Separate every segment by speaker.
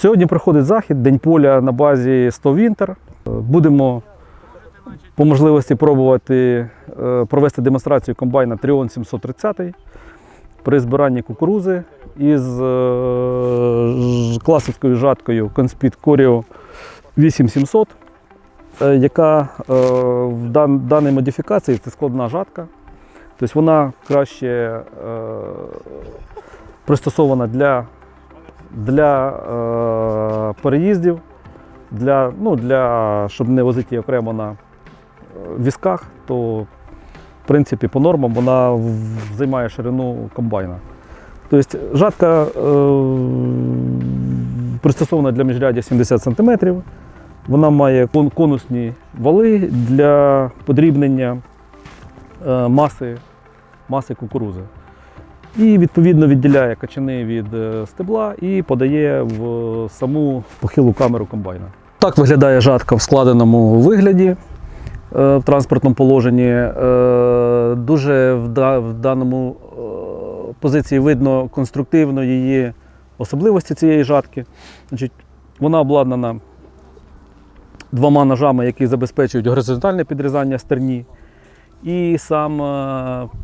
Speaker 1: Сьогодні проходить захід День поля на базі 100 Вінтер. Будемо по можливості пробувати е, провести демонстрацію комбайна Тріон 730 при збиранні кукурузи із е, класичною жаткою Conspit Corio 8700, е, яка в даній модифікації це складна жатка. Тобто вона краще пристосована для для е, переїздів, для, ну, для, щоб не возити окремо на е, візках, то в принципі по нормам вона займає ширину комбайна. Тобто жатка е, пристосована для міжрядя 70 см. Вона має конусні вали для подрібнення е, маси, маси кукурузи. І відповідно відділяє качани від е, стебла і подає в саму похилу камеру комбайна. Так виглядає жатка в складеному вигляді е, в транспортному положенні. Е, Дуже в, даному позиції видно конструктивно її особливості цієї жатки. Вона обладнана двома ножами, які забезпечують горизонтальне підрізання стерні, і сам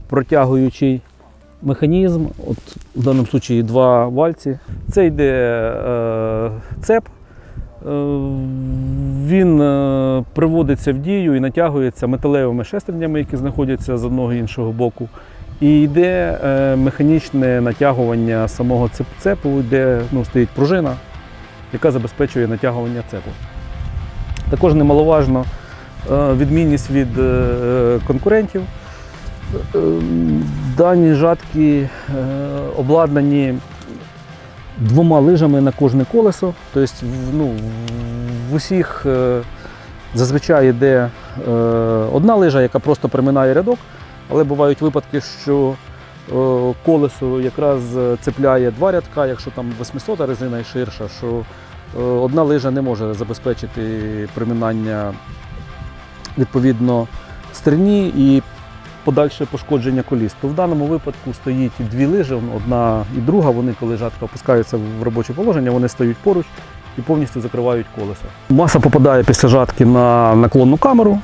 Speaker 1: протягуючий механізм, от в даному випадку два вальці. Це йде е, цеп. Е, він е, приводиться в дію і натягується металевими шестернями, які знаходяться з одного і іншого боку. І йде е, механічне натягування самого цеп- цепу, де ну, стоїть пружина, яка забезпечує натягування цепу. Також немаловажно відмінність від конкурентів. Е, Дані жатки е, обладнані двома лижами на кожне колесо. Тобто ну, в усіх е, зазвичай йде одна лижа, яка просто приминає рядок, але бувають випадки, що колесо якраз цепляє два рядка, якщо там 800 резина і ширша, що одна лижа не може забезпечити приминання відповідно стерні і подальше пошкодження коліс. То в даному випадку стоїть дві лижі, одна і друга. Вони, коли жатка опускається в робоче положення, вони стають поруч і повністю закривають колеса. Маса попадає після жатки на наклонну камеру,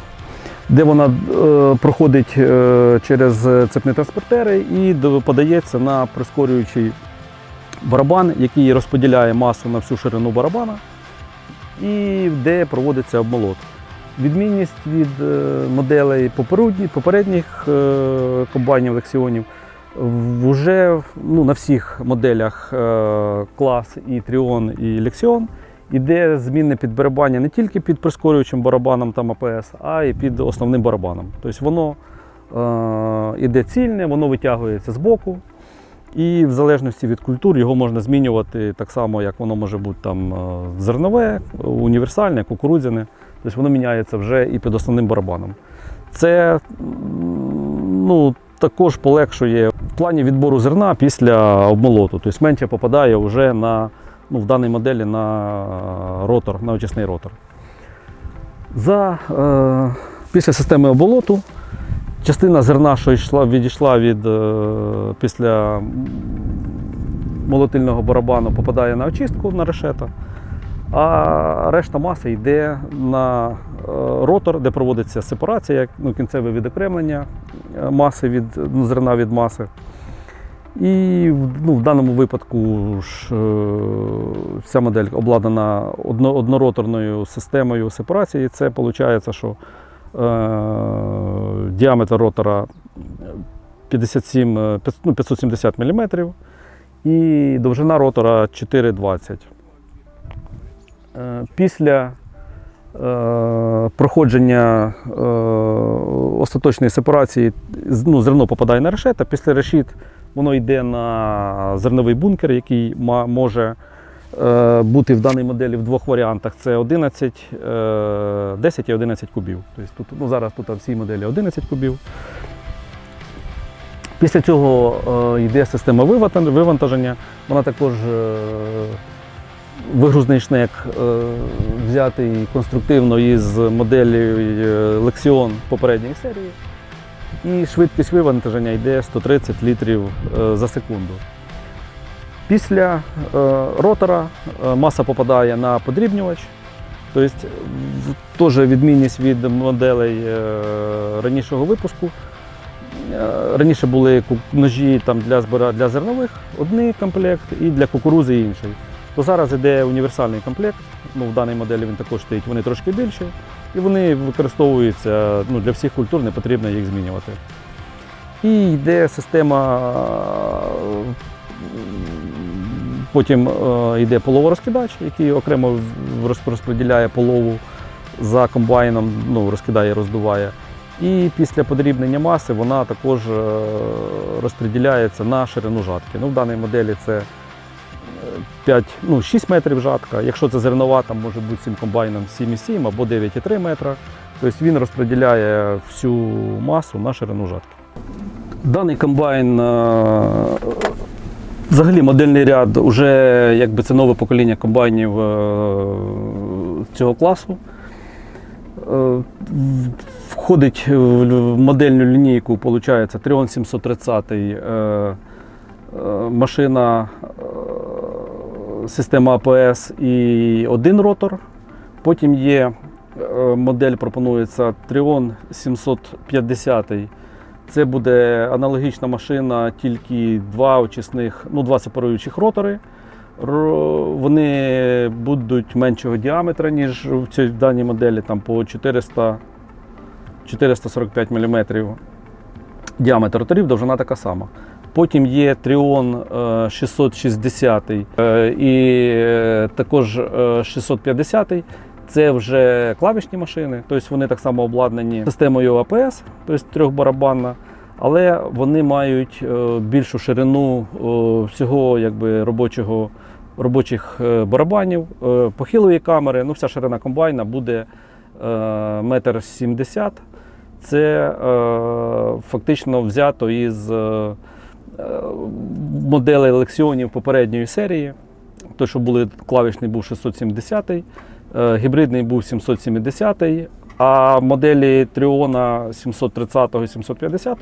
Speaker 1: де вона е, проходить е, через цепні транспортери і подається на прискорюючий барабан, який розподіляє масу на всю ширину барабана, і де проводиться обмолот. Відмінність від е, моделей попередні- попередніх е, комбайнів лексіонів вже ну, на всіх моделях е, клас і Тріон, і Лексіон іде змінне підбарабання не тільки під прискорюючим барабаном там АПС, а й під основним барабаном. Тобто воно іде цільне, воно витягується з боку. І в залежності від культур його можна змінювати так само, як воно може бути там зернове, універсальне, кукурудзяне. Тобто воно міняється вже і під основним барабаном. Це ну, також полегшує в плані відбору зерна після обмолоту. Тобто менше попадає вже на, ну, в даній моделі на ротор, на очисний ротор. За, е, після системи оболоту частина зерна, що йшла, відійшла від е, після молотильного барабану, попадає на очистку на решета. А решта маси йде на е, ротор, де проводиться сепарація, ну, кінцеве відокремлення е, маси від ну, зерна від маси. І ну, в даному випадку ж, е, ця модель обладнана одно, однороторною системою сепарації. Це виходить, що е, діаметр ротора 57, е, ну, 570 мм і довжина ротора 4,20 Е, Після е, проходження е, остаточної сепарації ну, зерно попадає на решет, а після решіт воно йде на зерновий бункер, який може е, бути в даній моделі в двох варіантах: це 11, е, 10 і 11 кубів. Тобто тут, ну, зараз тут в цій моделі 11 кубів. Після цього е, йде система вивантаження. Вона також е, вигрузний шнек взятий конструктивно із моделі е, Lexion попередньої серії. І швидкість вивантаження йде 130 літрів е, за секунду. Після е, ротора маса попадає на подрібнювач. Тобто, теж відмінність від моделей ранішого випуску. Раніше були ножі там, для, збира... для зернових одний комплект і для кукурузи інший. То зараз йде універсальний комплект. Ну, в даній моделі він також стоїть, вони трошки більші. І вони використовуються ну, для всіх культур, не потрібно їх змінювати. І йде система, потім е, йде половорозкидач, який окремо розподіляє полову за комбайном, ну, розкидає, роздуває. І після подрібнення маси вона також е, розподіляється на ширину жатки. Ну, в даній моделі це 5, ну, 6 метрів жатка. Якщо це зернова, там може бути цим комбайном 7,7 або 9,3 метра. Тобто він розподіляє всю масу на ширину жатки. Даний комбайн, е, взагалі модельний ряд, вже якби це нове покоління комбайнів е, цього класу. Е, Входить в модельну лінійку, виходить, Trion 730, е, е, машина, система АПС і один ротор. Потім є е, модель, пропонується Trion 750. Це буде аналогічна машина, тільки два очисних, ну, два сепаруючих ротори. Вони будуть меншого діаметра, ніж в цій даній моделі, там по 400, 445 мм діаметр роторів, довжина така сама. Потім є е, 660 е, і е, також е, 650. Це вже клавішні машини, тобто вони так само обладнані системою АПС, тобто трьохбарабанна, але вони мають е, більшу ширину е, всього якби, робочого, робочих е, барабанів, е, похилої камери. Ну, вся ширина комбайна буде е, метр сімдесят. Це е, фактично взято із е, е, моделей лекціонів попередньої серії. Той, що були клавішний був 670, е, гібридний був 770, а моделі Тріона 730 і 750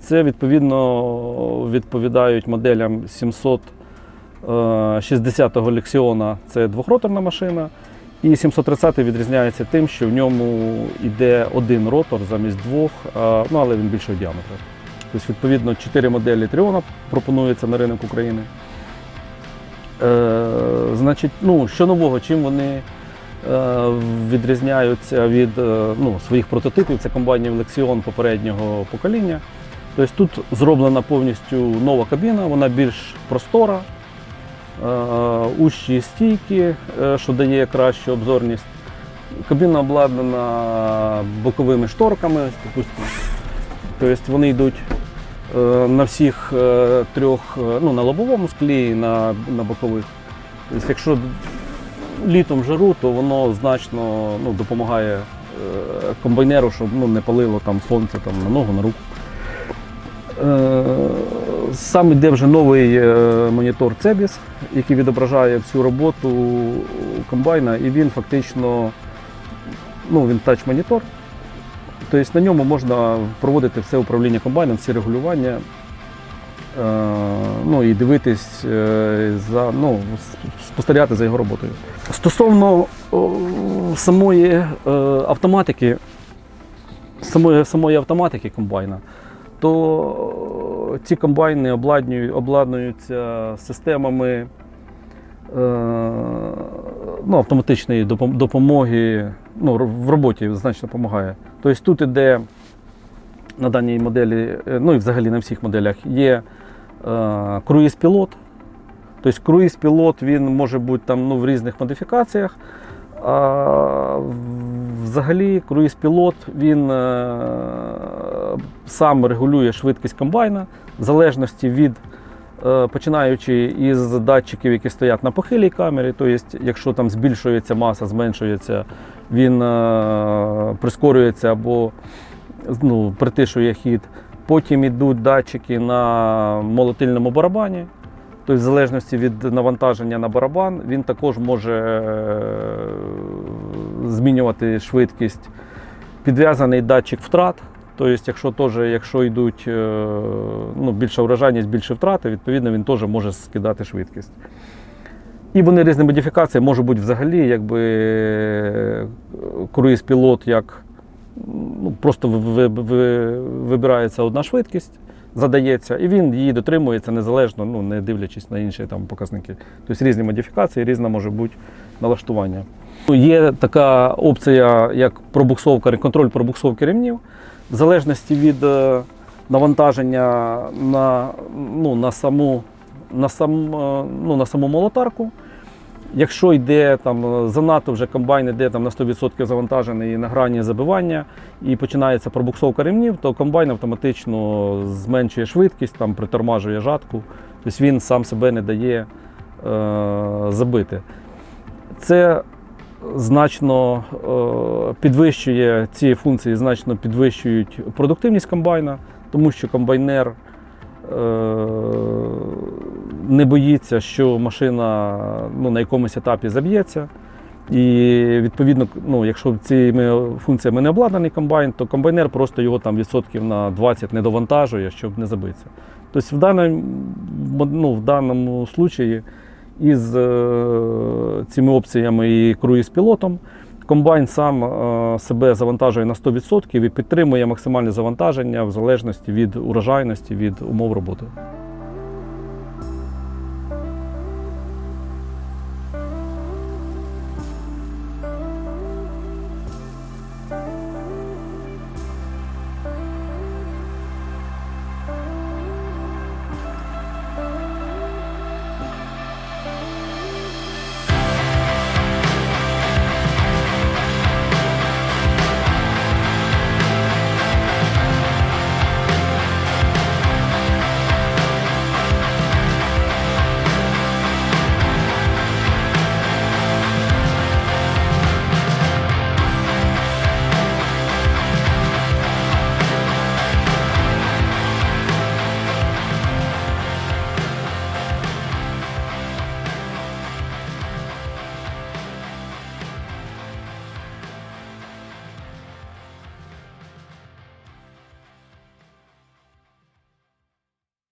Speaker 1: це відповідно відповідають моделям 760-го Лексіона це двохроторна машина. І 730 відрізняється тим, що в ньому йде один ротор замість двох, ну, але він більшого діаметру. Тобто, відповідно, чотири моделі Тріона пропонуються на ринок України. Е, значить, ну, що нового, чим вони е, відрізняються від е, ну, своїх прототипів, це комбайнів Lexion попереднього покоління. Тобто тут зроблена повністю нова кабіна, вона більш простора, е, ущі стійки, е, що дає кращу обзорність. Кабіна обладнана боковими шторками, допустимо. Тобто вони йдуть на всіх е, трьох, е, ну, на лобовому склі і на, на бокових. Тобто, якщо літом жару, то воно значно ну, допомагає е, комбайнеру, щоб ну, не палило там сонце там, на ногу, на руку. Е, Сам йде вже новий е, монітор Cebis, який відображає всю роботу комбайна, і він фактично ну, він тач-монітор. Тобто на ньому можна проводити все управління комбайном, всі регулювання, е, ну і дивитись е, за ну, спостерігати за його роботою. Стосовно самої е, автоматики, самої, самої автоматики комбайна, то ці комбайни обладнуються системами ну, автоматичної допомоги ну, в роботі значно допомагає. Тобто тут іде на даній моделі, е, ну і взагалі на всіх моделях, є е, круїз-пілот. Тобто круїз-пілот він може бути там, ну, в різних модифікаціях. А взагалі круїз-пілот він е, сам регулює швидкість комбайна в залежності від починаючи із датчиків, які стоять на похилій камері, тобто, якщо там збільшується маса, зменшується, він е, прискорюється або ну, притишує хід. Потім йдуть датчики на молотильному барабані. Тобто, в залежності від навантаження на барабан, він також може е, змінювати швидкість. Підв'язаний датчик втрат, Тобто, якщо теж, якщо йдуть е, ну, більша урожайність, більше втрати, відповідно він теж може скидати швидкість. І вони різні модифікації можуть бути взагалі, якби е, круїз пілот як ну, просто ви- ви- ви- вибирається одна швидкість, задається, і він її дотримується незалежно, ну, не дивлячись на інші там, показники. Тобто різні модифікації, різне може бути налаштування. Ну, Є така опція, як пробуксовка, контроль пробуксовки ремнів, в залежності від е, навантаження на, ну, на, саму, на, сам, е, ну, на саму молотарку. Якщо йде там е, занадто вже комбайн йде там на 100% завантажений на грані забивання, і починається пробуксовка ремнів, то комбайн автоматично зменшує швидкість, там притормажує жатку, тобто він сам себе не дає е, забити. Це значно е, підвищує ці функції, значно підвищують продуктивність комбайна, тому що комбайнер е, не боїться, що машина ну, на якомусь етапі заб'ється. І відповідно, ну, якщо цими функціями не обладнаний комбайн, то комбайнер просто його там відсотків на 20 не довантажує, щоб не забитися. Тобто в даному, ну, в даному случаї із е, цими опціями і круїз пілотом комбайн сам е, себе завантажує на 100% і підтримує максимальне завантаження в залежності від урожайності, від умов роботи.